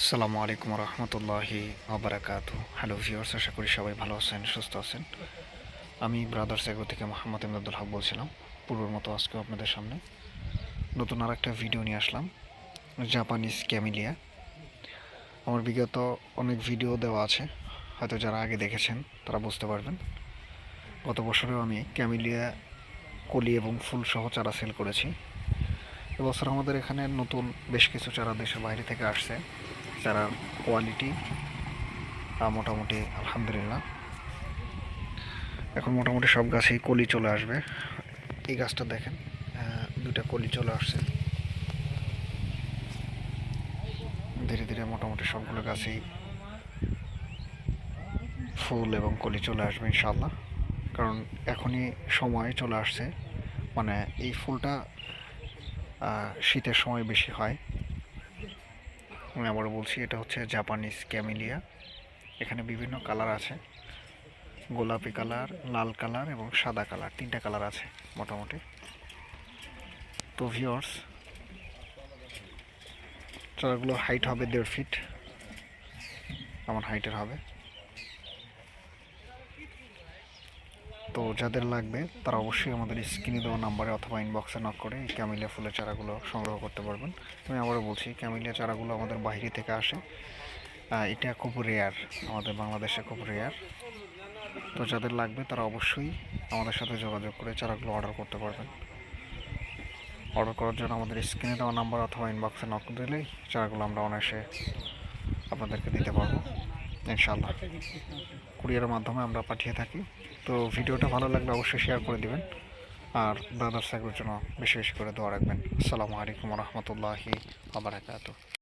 আসসালামু আলাইকুম রহমতুল্লাহি আবরাকাত হ্যালো ভিউয়ার্স আশা করি সবাই ভালো আছেন, সুস্থ আছেন। আমি ব্রাদার্স এগো থেকে মোহাম্মদ ইমদাদুল হক বলছিলাম। পূর্বের মতো আজকেও আপনাদের সামনে নতুন আর একটা ভিডিও নিয়ে আসলাম। জাপানিজ ক্যামিলিয়া আমার বিগত অনেক ভিডিও দেওয়া আছে। হয়তো যারা আগে দেখেছেন, তারা বুঝতে পারবেন। গত বছরেও আমি ক্যামিলিয়া কলি এবং ফুল সহ চারা সেল করেছি। এবছর আমাদের এখানে নতুন বেশ কিছু চারা দেশের বাইরে থেকে আসছে। চারার কোয়ালিটি মোটামুটি আলহামদুলিল্লাহ। এখন মোটামুটি সব গাছেই কলি চলে আসবে। এই গাছটা দেখেন দুইটা কলি চলে আসছে। ধীরে ধীরে মোটামুটি সবগুলো গাছেই ফুল এবং কলি চলে আসবে ইনশাল্লাহ কারণ এখনই সময় চলে আসছে মানে এই ফুলটা শীতের সময় বেশি হয়। আমি আবারও বলছি, এটা হচ্ছে জাপানিজ ক্যামিলিয়া এখানে বিভিন্ন কালার আছে। গোলাপি কালার, লাল কালার এবং সাদা কালার, তিনটা কালার আছে মোটামুটি। তো ভিওর্স চারাগুলো হাইট হবে দেড় ফিট আমার হাইটের হবে। তো যাদের লাগবে, তারা অবশ্যই আমাদের স্ক্রিনে দেওয়া নাম্বারে অথবা ইনবক্সে নক করে এই ক্যামিলিয়া ফুলের চারাগুলো সংগ্রহ করতে পারবেন। আমি আবারও বলছি, ক্যামিলিয়া চারাগুলো আমাদের বাইরে থেকে আসে। এটা খুব রেয়ার আমাদের বাংলাদেশে খুব রেয়ার তো যাদের লাগবে, তারা অবশ্যই আমাদের সাথে যোগাযোগ করে চারাগুলো অর্ডার করতে পারবেন। অর্ডার করার জন্য আমাদের স্ক্রিনে দেওয়া নাম্বার অথবা ইনবক্সে নক দিলেই চারাগুলো আমরা অনায়াসে আপনাদেরকে দিতে পারব। ইনশাল্লাহ কুরিয়ারের মাধ্যমে আমরা পাঠিয়ে থাকি। তো ভিডিওটা ভালো লাগলে অবশ্যই শেয়ার করে দিবেন। আর ব্রাদার সাহেবের জন্য বেশি বেশি করে দোয়া রাখবেন। আসসালামু আলাইকুম রহমতুল্লাহি আবরাকাতু